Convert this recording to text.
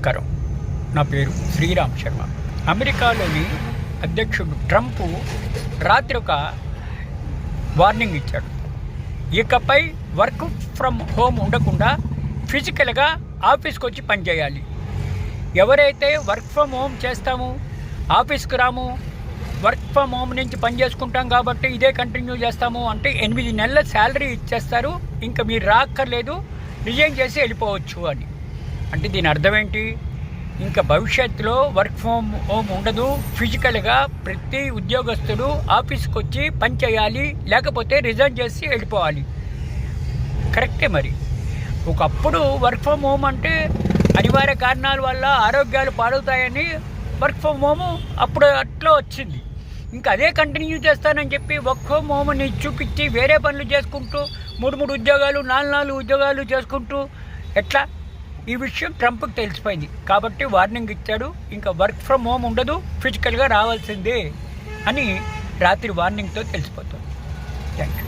నమస్కారం. నా పేరు శ్రీరామ్ శర్మ. అమెరికాలోని అధ్యక్షుడు ట్రంప్ రాత్రి ఒక వార్నింగ్ ఇచ్చాడు. ఇకపై వర్క్ ఫ్రమ్ హోమ్ ఉండకుండా ఫిజికల్గా ఆఫీస్కి వచ్చి పనిచేయాలి ఎవరైతే వర్క్ ఫ్రమ్ హోమ్ చేస్తాము ఆఫీస్కి రాము వర్క్ ఫ్రమ్ హోమ్ నుంచి పని చేసుకుంటాం కాబట్టి ఇదే కంటిన్యూ చేస్తాము అంటే ఎనిమిది నెలల శాలరీ ఇచ్చేస్తారు. ఇంకా మీరు రాక్కర్లేదు రిజైన్ చేసి వెళ్ళిపోవచ్చు అని. అంటే దీని అర్థం ఏంటి? ఇంకా భవిష్యత్తులో వర్క్ ఫ్రమ్ హోమ్ ఉండదు. ఫిజికల్గా ప్రతి ఉద్యోగస్తుడు ఆఫీస్కి వచ్చి పని చేయాలి లేకపోతే రిజైన్ చేసి వెళ్ళిపోవాలి. కరెక్టే మరి. ఒకప్పుడు వర్క్ ఫ్రమ్ హోమ్ అంటే అనివార్య కారణాల వల్ల ఆరోగ్యాలు పాడవుతాయని వర్క్ ఫ్రమ్ హోమ్ అప్పుడు అట్లా వచ్చింది. ఇంకా అదే కంటిన్యూ చేస్తానని చెప్పి వర్క్ ఫ్రమ్ హోమ్ని చూపించి వేరే పనులు చేసుకుంటూ మూడు మూడు ఉద్యోగాలు నాలుగు నాలుగు ఉద్యోగాలు చేసుకుంటూ ఎట్లా? ఈ విషయం ట్రంప్కి తెలిసిపోయింది. కాబట్టి వార్నింగ్ ఇచ్చాడు. ఇంకా వర్క్ ఫ్రమ్ హోమ్ ఉండదు. ఫిజికల్గా రావాల్సిందే అని రాత్రి వార్నింగ్తో తెలిసిపోతుంది. Thank you